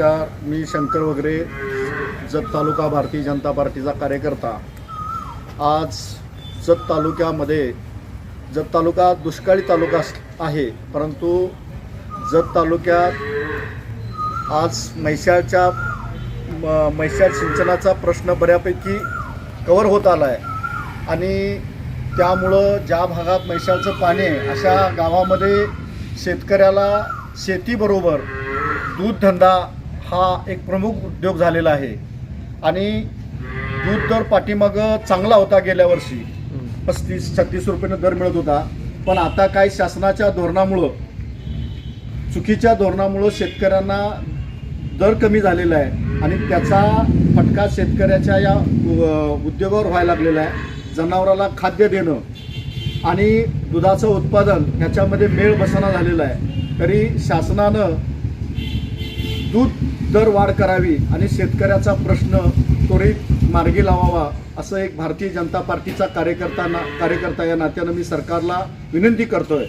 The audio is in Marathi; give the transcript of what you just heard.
नमस्कार मी शंकर वगैरे जत तालुका भारतीय जनता पार्टीचा कार्यकर्ता. आज जत तालुक्यामध्ये जत तालुका दुष्काळी तालुका अस- आहे परंतु जत तालुक्यात आज म्हैसाळच्या म- सिंचनाचा प्रश्न बऱ्यापैकी कवर होत आला आहे आणि त्यामुळं ज्या भागात म्हैसाळचं पाणी आहे अशा गावामध्ये शेतकऱ्याला शेतीबरोबर दूधधंदा हा एक प्रमुख उद्योग झालेला आहे. आणि दूध दर पाठीमागं चांगला होता गेल्या वर्षी. पस्तीस छत्तीस रुपयानं दर मिळत होता. पण आता काय शासनाच्या धोरणामुळं चुकीच्या धोरणामुळं शेतकऱ्यांना दर कमी झालेला आहे. आणि त्याचा फटका शेतकऱ्याच्या या उद्योगावर व्हायला लागलेला आहे. जनावराला खाद्य देणं आणि दुधाचं उत्पादन ह्याच्यामध्ये मेळ बसना झालेला आहे. तरी शासनानं दूध दर वाढ करावी आणि शेतकऱ्याचा प्रश्न त्वरित मार्गी लावावा असं एक भारतीय जनता पार्टीचा कार्यकर्ता कार्यकर्ता या नात्यानं मी सरकारला विनंती करतोय.